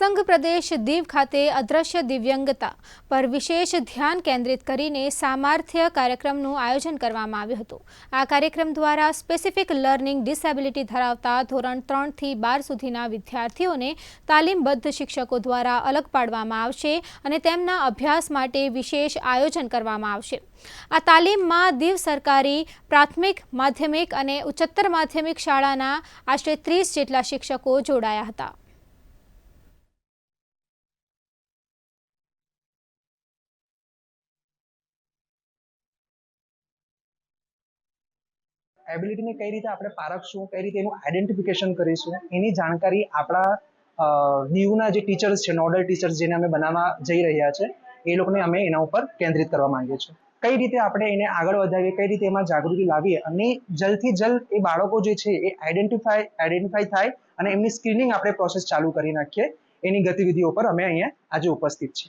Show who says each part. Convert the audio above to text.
Speaker 1: સંઘ પ્રદેશ દીવ ખાતે અદ્રશ્ય દિવ્યંગતા પર વિશેષ ધ્યાન કેન્દ્રિત કરીને સામર્થ્ય કાર્યક્રમનું આયોજન કરવામાં આવ્યું હતું. આ કાર્યક્રમ દ્વારા સ્પેસિફિક લર્નિંગ ડિસેબિલિટી ધરાવતા ધોરણ ત્રણથી બાર સુધીના વિદ્યાર્થીઓને તાલીમબદ્ધ શિક્ષકો દ્વારા અલગ પાડવામાં આવશે અને તેમના અભ્યાસ માટે વિશેષ આયોજન કરવામાં આવશે. આ તાલીમમાં દીવ સરકારી પ્રાથમિક, માધ્યમિક અને ઉચ્ચતર માધ્યમિક શાળાના આશરે ત્રીસ જેટલા શિક્ષકો જોડાયા હતા.
Speaker 2: એબિલિટીને કઈ રીતે આપણે પારખશું, કઈ રીતે એનું આઈડેન્ટિફિકેશન કરીશું, એની જાણકારી આપણા દીવના જે ટીચર્સ છે, નોડલ ટીચર્સ જેને અમે બનાવવા જઈ રહ્યા છે, એ લોકોને અમે એના ઉપર કેન્દ્રિત કરવા માંગીએ છીએ. કઈ રીતે આપણે એને આગળ વધાવીએ, કઈ રીતે એમાં જાગૃતિ લાવીએ અને જલ્દથી જલ્દ એ બાળકો જે છે એ આઈડેન્ટિફાય આઈડેન્ટિફાય થાય અને એમની સ્ક્રીનિંગ આપણે પ્રોસેસ ચાલુ કરી નાખીએ. એની ગતિવિધિઓ પર અમે અહીંયા આજે ઉપસ્થિત છીએ.